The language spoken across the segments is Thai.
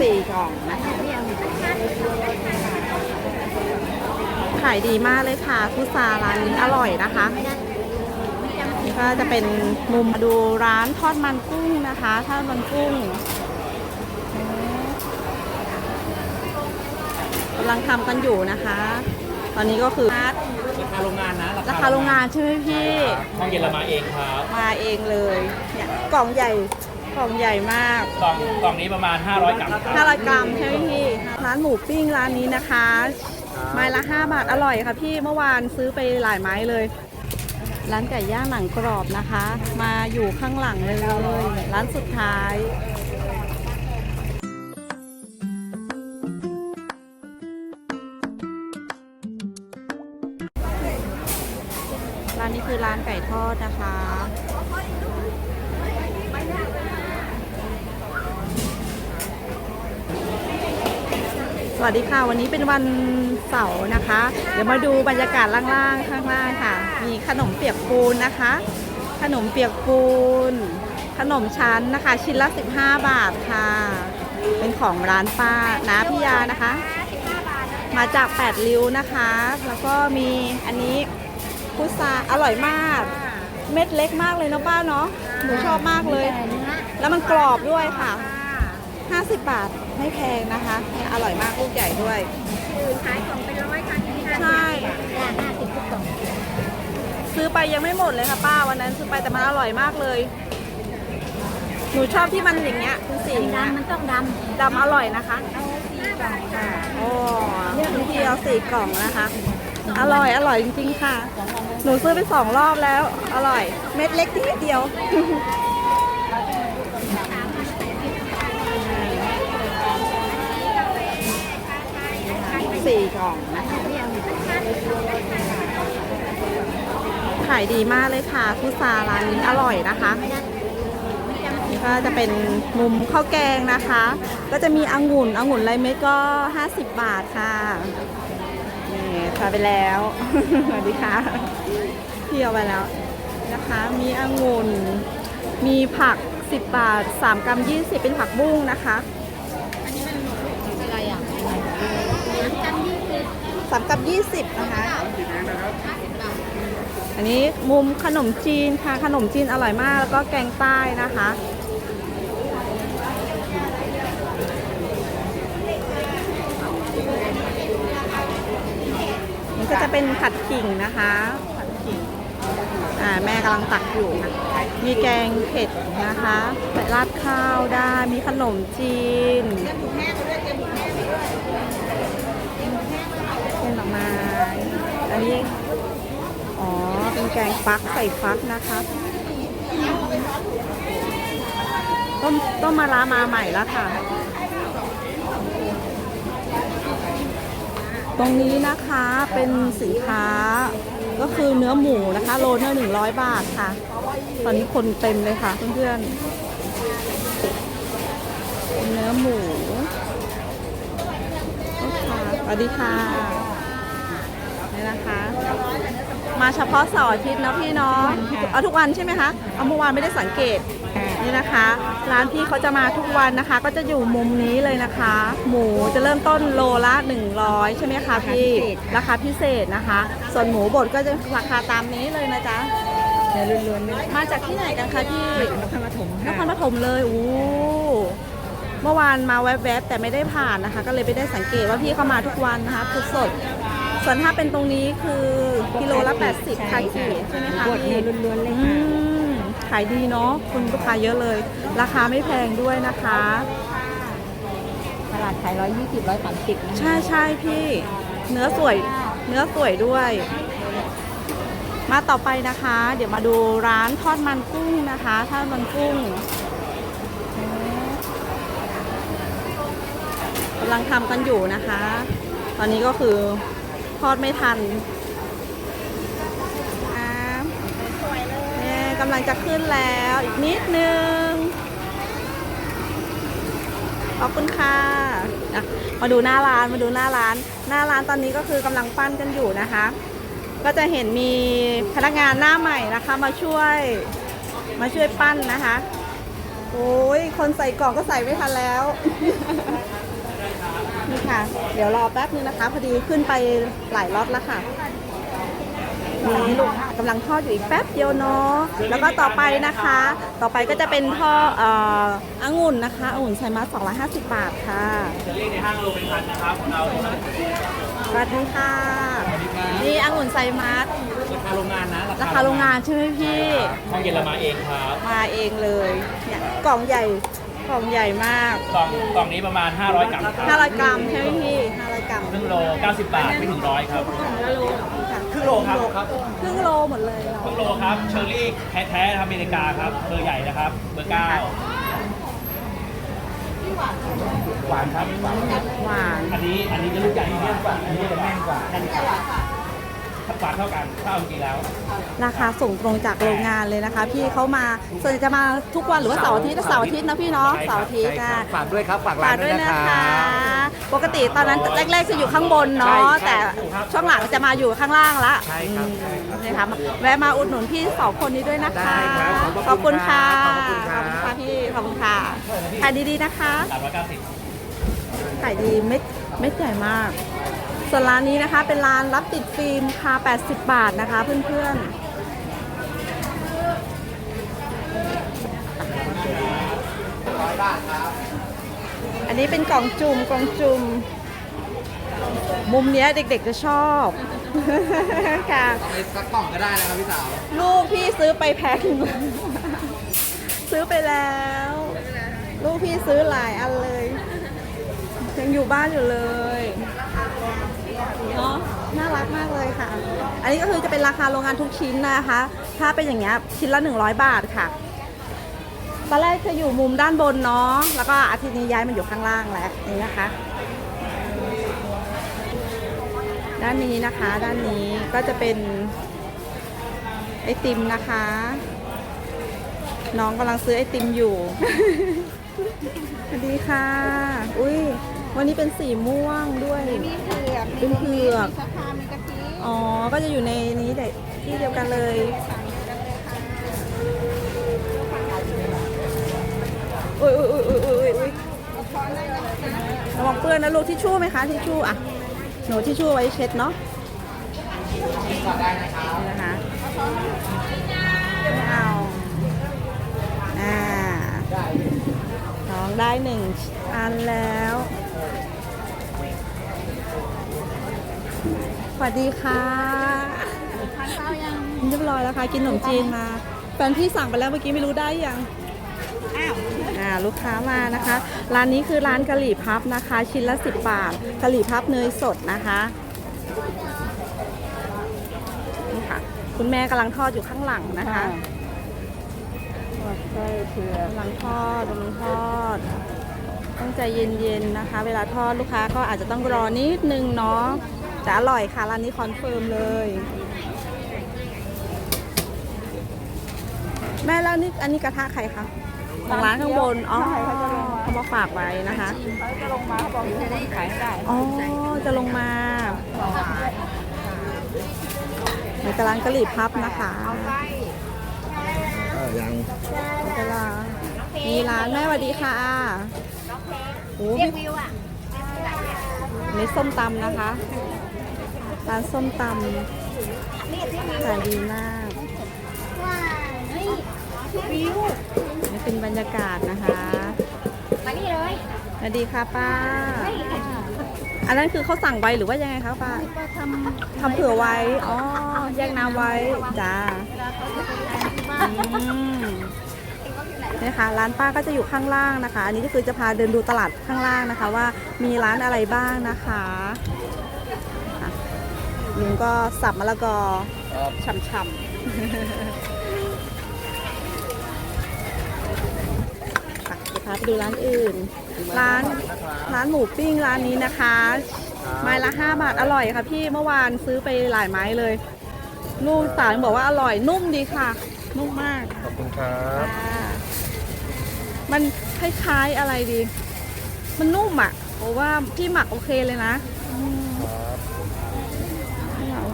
สี่กล่องนะคะขายดีมากเลยค่ะพุทราร้านนี้อร่อยนะคะนี่ก็จะเป็นมุมมาดูร้านทอดมันกุ้งนะคะทอดมันกุ้งกำลังทำกันอยู่นะคะ ตอนนี้ก็คือราคาโรงงานนะราคาโรงงานใช่ไหมพี่ห้องเย็นเรามาเองครับมาเองเลยเนี่ยกล่องใหญ่ กล่องใหญ่มาก กล่องกล่องนี้ประมาณ 500 กรัมครับ 500กรัมใช่ไหมพี่ ร้านหมูปิ้งร้านนี้นะคะ ไม้ละ 5 บาท อร่อยค่ะพี่ เมื่อวานซื้อไปหลายไม้เลย ร้านไก่ย่างหนังกรอบนะคะ มาอยู่ข้างหลังเลยร้านสุดท้าย ร้านนี้คือร้านไก่ทอดนะคะ สวัสดีค่ะ วันนี้เป็นวันเสาร์นะคะ เดี๋ยวมาดูบรรยากาศล่างๆข้างล่างค่ะ มีขนมเปียกปูนนะคะ ขนมเปียกปูน ขนมชั้นนะคะ ชิ้นละ 15 บาทค่ะ เป็นของร้านป้านาพิยานะคะ มาจาก8ริ้วนะคะ แล้วก็มีอันนี้พุทราอร่อยมาก เม็ดเล็กมากเลยเนาะป้าเนาะหนูชอบมากเลย แล้วมันกรอบด้วยค่ะ 50 บาทไม่แพงนะคะเนี่ยอร่อยมากลูกใหญ่ด้วยขายของเป็นร้อยค่ะที่ห้าใช่ ห้าสิบทุกกล่องซื้อไปยังไม่หมดเลยค่ะป้าวันนั้นซื้อไปแต่มันอร่อยมากเลย หนูชอบที่มันอย่างเงี้ยเป็นสีอย่างเงี้ยดำมันต้องดดำอร่อยนะคะำเอาสี่บาทค่ะโอ้คุณพี่เอาสี่กล่องนะคะ อร่อยอร่อยจริงๆค่ะ หนูซื้อไปสองรอบแล้ว อร่อย เม็ดเล็กนิดเดียว สี่กล่อง ขายดีมากเลยค่ะพุทราร้านนี้อร่อยนะคะก็จะเป็นมุมข้าวแกงนะคะ ก็จะมีองุ่นองุ่นไรเม็ดก็ 50 บาทค่ะนี่ทานไปแล้วสวัสดีค่ะพี่เอาไปแล้วนะคะ มีองุ่นมีผัก 10 บาท 3กรัม20 เป็นผักบุ้งนะคะ อะไรอะน้ำกันยี่ สิบสามกับยี่สิบนะคะอันนี้มุมขนมจีนค่ะขนมจีนอร่อยมากแล้วก็แกงใต้นะคะนี่ก็จะเป็นผัดขิงนะคะผัดขิงอ่าแม่กำลังตักอยู่ค่ะมีแกงเผ็ดนะคะใส่ราดข้าวได้มีขนมจีนเป็นดอกไม้ อันนี้ อ๋อ เป็นแกงฟักใส่ฟักนะคะ ต้มต้มมาลามาใหม่แล้วค่ะ ตรงนี้นะคะเป็นสินค้าก็คือเนื้อหมูนะคะ โลเนื้อหนึ่งร้อยบาทค่ะ ตอนนี้คนเต็มเลยค่ะเพื่อนๆ เนเนื้อหมูค้าสวัสดีค่ะ มาเฉพาะเสาร์อาทิตย์นะพี่เนาะเอาทุกวันใช่ไหมคะเอาเมื่อวานไม่ได้สังเกตนี่นะคะ ร้านพี่เขาจะมาทุกวันนะคะ ก็จะอยู่มุมนี้เลยนะคะ หมูจะเริ่มต้นโลละ 100 ใช่ไหมคะพี่ราคาพิเศษนะคะ ส่วนหมูบดก็จะราคาตามนี้เลยนะจ๊ะเนื้อล้วนๆไม่ได้มาจากที่ไหนกันคะพี่นครปฐมนค่ะครปฐมเลยอู้เมื่อวานมาแวบๆแต่ไม่ได้ผ่านนะคะ ก็เลยไม่ได้สังเกตว่าพี่เข้ามาทุกวันนะคะคือสด ส่วนถ้าเป็นตรงนี้คือกิโลละ 80คากิใช่ไหมคะบดพี่เนื้อล้วนๆเลยอืค่ะมขายดีเนาะคุณลูกค้าเยอะเลย ราคาไม่แพงด้วยนะคะ ตลาดขายร้อยยี่สิบร้อยสามสิบใช่ใช่พี่ เนื้อสวย เนื้อสวยด้วย มาต่อไปนะคะ เดี๋ยวมาดูร้านทอดมันกุ้งนะคะทอดมันกุ้งกำลังทำกันอยู่นะคะ ตอนนี้ก็คือ ทอดไม่ทันเนี่ยกำลังจะขึ้นแล้วอีกนิดนึง ขอบคุณค่ะอะ มาดูหน้าร้านมาดูหน้าร้าน หน้าร้านตอนนี้ก็คือกำลังปั้นกันอยู่นะคะ ก็จะเห็นมีพนักงานหน้าใหม่นะคะ มาช่วยมาช่วยปั้นนะคะ โอ้ยคนใส่กล่องก็ใส่ไม่ทันแล้ว นี่ค่ะ เดี๋ยวรอแป๊บนึงนะคะ พอดีขึ้นไปหลายล็อตแล้วค่ะนี่ลูกกำลังทอดอยู่อีกแป๊บเดียวเนาะแล้วก็ต่อไปนะคะ ต่อไปก็จะเป็นทอดเอ่อองุ่นนะคะองุ่นไซมัส250 บาทค่ะจะเรียกในห้างโลเป็นพันนะครับของเราเท่านั้นสวัสดีค่ะ นี่องุ่นไซมัสราคาโรงงานนะราคาโรงงานใช่ไหมพี่ห้องเย็นเรามาเองครับมาเองเลยเนี่ยกล่องใหญ่ กล่องใหญ่มากกล่องกล่องนี้ประมาณ 500 กรัมครับ500กรัมใช่ไหมพี่500กรัมครึ่งโล 90 บาทไม่ถึงร้อยครับค่ะครึ่งโลครับ ครึ่งโลหมดเลยเหรอครึ่งโลครับ เชอร์รี่แท้ๆนะครับอเมริกาครับ เบอร์ใหญ่นะครับ เบอร์เก้าหวานครับ หวาน หวาน อันนี้อันนี้จะลูกใหญ่กว่าอันนี้จะแน่นกว่า แน่นกว่า หวานเท่ากันถ้าเอาจริงแล้ว ราคาส่งตรงจากโรงงานเลยนะคะ พี่เขามาส่วนใหญ่จะมาทุกวันหรือว่าเสาร์อาทิตย์เสาร์อาทิตย์นะพี่เนาะใช่ครับเสาร์อาทิตย์ใช่นะครับฝากด้วยครับฝากฝาร้ากนด้ด้ววยยนะนะคะคะ ปกติตอนนั้นแรกๆจะอยู่ข้างบนเนาะใช่แต่ช่วงหลังจะมาอยู่ข้างล่างละใช่ครับใช่ครับ นะคะแวะมาอุดหนุนพี่สองคนนี้ด้วยนะคะ ได้ครับขขออบบคุคุณณครัค่ะบขอบคุณครับขอบคุณค่ะพี่ขอบคุณค่ะขายดีๆนะคะ390ขายดีเม็ดเม็ดใหญ่มาก ส่วนร้านนี้นะคะเป็นร้านรับติดฟิล์มค่ะ 80 บาทนะคะเพื่อนๆอันนี้เป็นกล่องจุ่มกล่องจุ่มมุมเนี้ยเด็กๆจะชอบค่ะสักกล่องก็ได้นะครับพี่สาว ลูกพี่ซื้อไปแพ็คหนึ่งซื้อไปแล้ว ลูกพี่ซื้อหลายอันเลย ยังอยู่บ้านอยู่เลย เนาะน่ารักมากเลยค่ะ อันนี้ก็คือจะเป็นราคาโรงงานทุกชิ้นนะคะ ถ้าเป็นอย่างเงี้ยชิ้นละ 100 บาทค่ะ ตอนแรกจะอยู่มุมด้านบนเนาะ แล้วก็อาทิตย์นี้ย้ายมาอยู่ข้างล่างแล้วนี่นะคะ ด้านนี้นะคะ ด้านนี้ก็จะเป็นไอติมนะคะ น้องกำลังซื้อไอติมอยู่ สวัสดีค่ะ อุ้ย วันนี้เป็นสีม่วงด้วย มีเผือกเป็นเผือก มีสะพานมีกะทิอ๋อ ก็จะอยู่ในนี้เด็กที่เดียวกันเลยอุ้ยอุ้ยอุ้ยอุ้ยอุ้ยอุ้ยระวังเปื้อนนะลูกทิชชู่ไหมคะทิชชู่อะหนูทิชชู่ไว้เช็ดเนาะนี่นะคะไม่เอาอ่าน้องได้หนึ่งอันแล้ว สวัสดีค่ะทานข้าวยังเรียบร้อยแล้วค่ะ กินขนมจีนมา แฟนพี่สั่งไปแล้วเมื่อกี้ไม่รู้ได้ยัง อ้าวอ่าลูกค้ามานะคะ ร้านนี้คือร้านกะหรี่พับนะคะ ชิ้นละ 10 บาท กะหรี่พับเนยสดนะคะนี่ค่ะ คุณแม่กำลังทอดอยู่ข้างหลังนะคะใช่เผือกำลังทอดกำลังทอด ต้องใจเย็นๆนะคะ เวลาทอดลูกค้าก็อาจจะต้องรอนิดนึงเนาะ แต่อร่อยค่ะ ร้านนี้คอนเฟิร์มเลย แม่แล้วนี่อันนี้กระทะใครคะของร้านข้างบน อ๋อเขามาฝากไว้นะคะจะลงมาเขาบอกจะได้ขายให้ได้อ๋อ จะลงมาในกร้านกะหรี่พับนะคะเออยังเวลามีร้านแม่สวัสดีค่ะโอ้เรียกวิวอะนี่ส้มตำนะคะ ร้านส้มตเรียกที่วิวำขายดีมากว่าเฮ้ยวิวนี่เป็นบรรยากาศนะคะ มานี่เลยสวัสดีค่ะป้าเฮ้ยอันนั้นคือเขาสั่งไว้หรือว่ายังไงคะป้าก็ทำทำเผื่อไว้ อ๋อ แยกน้ำไว้ จ้าเวลาเขาจะไปทานที่บ้านอืมนี่ค่ะร้านป้าก็จะอยู่ข้างล่างนะคะ อันนี้ก็คือจะพาเดินดูตลาดข้างล่างนะคะ ว่ามีร้านอะไรบ้างนะคะอะ ลุงก็สับมะละกอฉ่ำๆค่ะเดี๋ยวพาไปดูร้านอื่น ร้านร้านหมูปิ้งร้านนี้นะคะ ไม้ละ5บาทอร่อยค่ะพี่เมื่อวานซื้อไปหลายไม้เลย ลูกสาวยังบอกว่าอร่อยนุ่มดีค่ะ นุ่มมาก ขอบคุณครับค่ะมันคล้ายๆอะไรดี มันนุ่มอะเพราะว่าพี่หมักโอเคเลยนะอืมพี่หมักโอ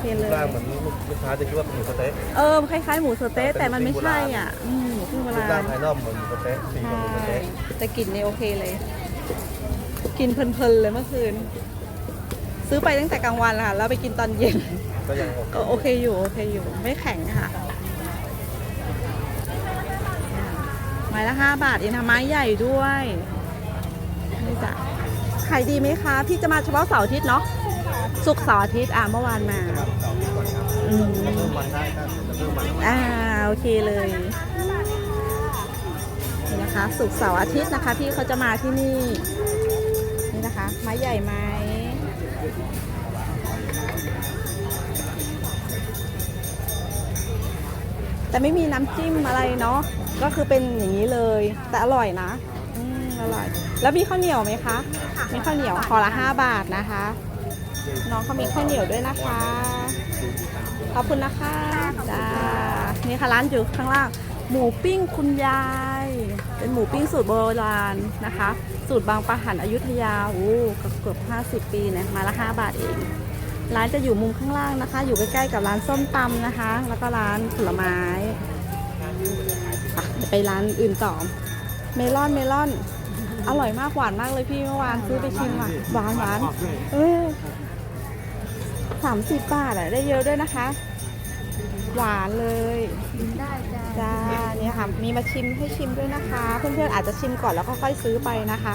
เคเลยร่างเหมือนลูกค้าจะคิดว่าเป็นหมูสะเต๊ะเออคล้ายๆหมูสะเต๊ะแต่มันไม่ใช่อะอืมหมูพึ่งโบรูปราร่างณภายนอกเหมือนหมูสะเต๊ะสีเหมือนหมูสะใช่เต๊ะแต่กลิ่นนี่โอเคเลย กินเพลินๆเลยเมื่อคืน ซื้อไปตั้งแต่กลางวันแล้วค่ะแล้วไปกินตอนเย็น ก็ยังโอเคก็โอเคอยู่โอเคอยู่ไม่แข็งค่ะไม้ละห้าบาทเองนะไม้ใหญ่ด้วยนี่จ้ะขายดีไหมคะ พี่จะมาเฉพาะเสาร์อาทิตย์เนาะ ศุกร์เสาร์อาทิตย์อะเมื่อวานมาอืมเพิ่มมันได้ครับจะเพิ่มมันอ่าโอเคเลยนี่นะคะศุกร์เสาร์อาทิตย์นะคะ พี่เขาจะมาที่นี่นี่นะคะ ไม้ใหญ่ไหมแต่ไม่มีน้ำจิ้มอะไรเนาะก็คือเป็นอย่างนี้เลย แต่อร่อยนะ อืมอร่อย แล้วมีข้าวเหนียวไหมคะ มีข้าวเหนียวขอละห้าบาทนะคะ น้องเขามีข้าวเหนียวด้วยนะคะ ขอบคุณนะคะจ้านี่ค่ะร้านอยู่ข้างล่าง หมูปิ้งคุณยาย เป็นหมูปิ้งสูตรโบราณนะคะ สูตรบางปะหันอยุธยาโอ้เกือบห้าสิบปีเนี่ยมาละห้าบาทเองร้านจะอยู่มุมข้างล่างนะคะ อยู่ใกล้ๆกับร้านส้มตำนะคะ แล้วก็ร้านผลไม้ไปร้านอื่นต่อ เมลอนเมลอน อร่อยมากหวานมากเลยพี่เมื่อวานซื้อไปชิมอะหวานหวานเออ สามสิบบาทอะได้เยอะด้วยนะคะ หวานเลยได้จ้าจ้าเนี่ยค่ะมีมาชิมให้ชิมด้วยนะคะ เพื่อนๆอาจจะชิมก่อนแล้วก็ค่อยซื้อไปนะคะ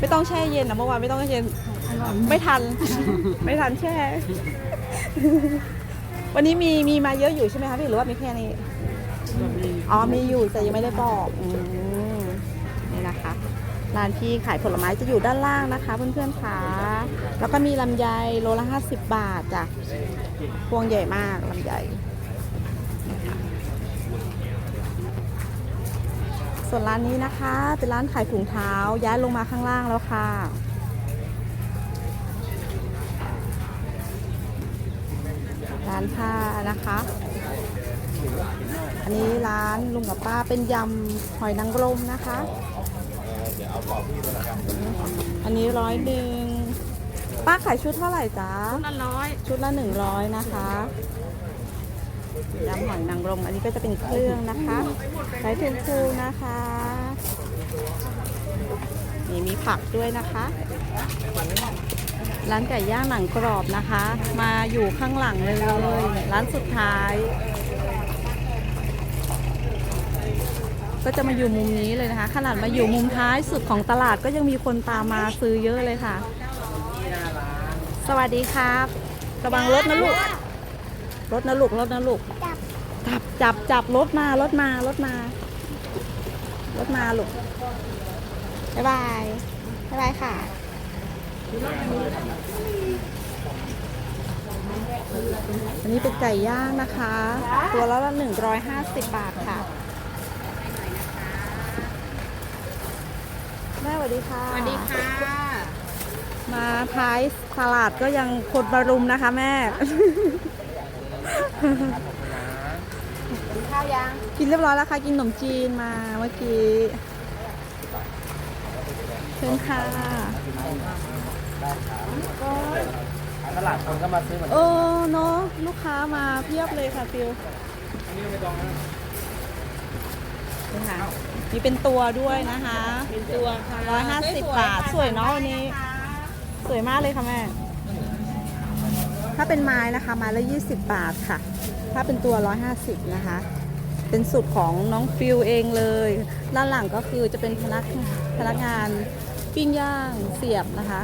ไม่ต้องแช่เย็นนะเมื่อวานไม่ต้องแช่เย็นไม่ทัน ไม่ทันแช่ วันนี้มีมีมาเยอะอยู่ใช่ไหมคะพี่หรือว่ามีแค่นี้อ๋อมีอยู่แต่ยังไม่ได้บอกอืมนี่นะคะ ร้านพี่ขายผลไม้จะอยู่ด้านล่างนะคะเพื่อนๆค่ะแล้วก็มีลำไยโลละ 50 บาทจ้ะพวงใหญ่มากลำไยส่วนร้านนี้นะคะเป็นร้านขายถุงเท้าย้ายลงมาข้างล่างแล้วค่ะ ร้านผ้านะคะ อันนี้ร้านลุงกับป้าเป็นยำหอยนางรมนะคะ อันนี้ร้อยหนึ่งป้าขายชุดเท่าไหร่จ๊ะละร้อยชุดละหนึ่งร้อยนะคะยำหอยนางรมอันนี้ก็จะเป็นเครื่องนะคะไข่เทนฟูนะคะนี่มีผักด้วยนะคะ ร้านไก่ย่างหนังกรอบนะคะ มาอยู่ข้างหลังเลยร้านสุดท้าย ก็จะมาอยู่มุมนี้เลยนะคะ ขนาดมาอยู่มุมท้ายสุดของตลาดก็ยังมีคนตามมาซื้อเยอะเลยค่ะ สวัสดีครับ ระวังรถนะลูก รถนะลูก รถนะลูก จับ จับ จับ รถมา รถมา รถมา รถมาลูก บ๊ายบาย บ๊ายบายค่ะอันนี้เป็นไก่ย่างนะคะ ตัวละละ150บาทค่ะ แม่สวัสดีค่ะ สวัสดีค่ะ มาท้ายตลาดก็ยังคนมารุมนะคะ แม่ข้าวยัง กินเรียบร้อยแล้วค่ะ กินขนมจีนมาเมื่อกี้เชิญค่ะตลาดคนก็มาซื้อเหมือนเออเนาะลูกค้ามาเพียบเลยค่ะฟิวนี่ค่ะ มีเป็นตัวด้วยนะคะเป็นตัวค่ะร้อยห้าสิบบาท สวยเนาะวันนี้ สวยมากเลยค่ะแม่ ถ้าเป็นไม้นะคะไม้ละยี่สิบบาทค่ะ ถ้าเป็นตัวร้อยห้าสิบนะคะ เป็นสูตรของน้องฟิวเองเลย ด้านหลังก็คือจะเป็นพนักพนักงานปิ้งย่างเสียบนะคะ